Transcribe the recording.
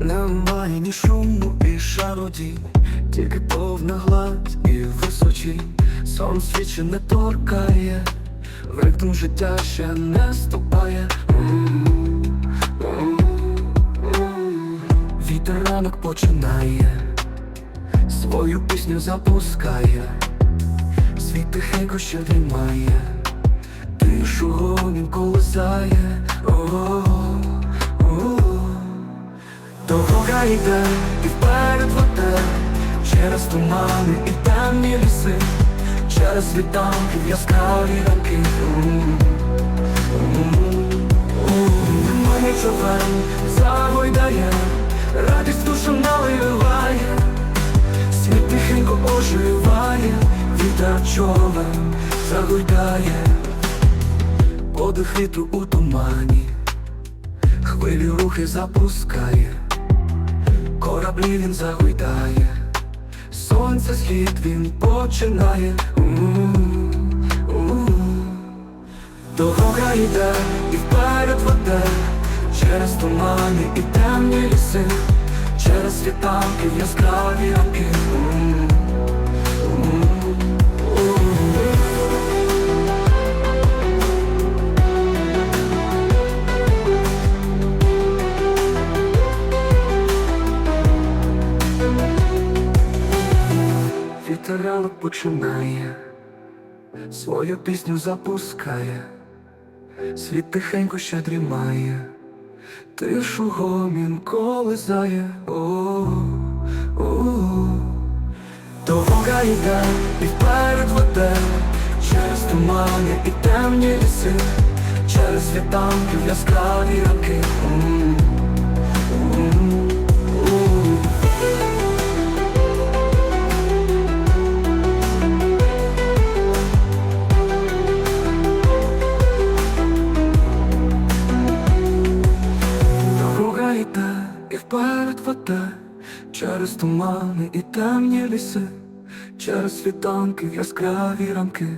Немає ні шуму і шародій, тільки повна гладь і височі. Сон свічі не торкає, в ритм життя ще не ступає. Вітер ранок починає, свою пісню запускає, світ тихенько ще дрімає, тишу гомін колисає. Дорога йде і вперед воде Через тумани і темні ліси Через світанки в яскраві ранки М. М. Немає човен, загойдає Радість душу наливає Світ тихенько оживає Вітер човен загойдає Подих вітру у тумані Хвилі рухи запускає, кораблі він загойдає, сонце схід він починає. Дорога йде і вперед веде, через тумани і темні ліси, через світанки в яскраві ранки. Ранок починає, свою пісню запускає, світ тихенько ще дрімає, тишу гомін колизає. О, о, Дорога йде і вперед веде, через тумани і темні ліси, через світанки в яскраві ранки. Вперед веде Через тумани і темні ліси, через світанки в яскраві ранки.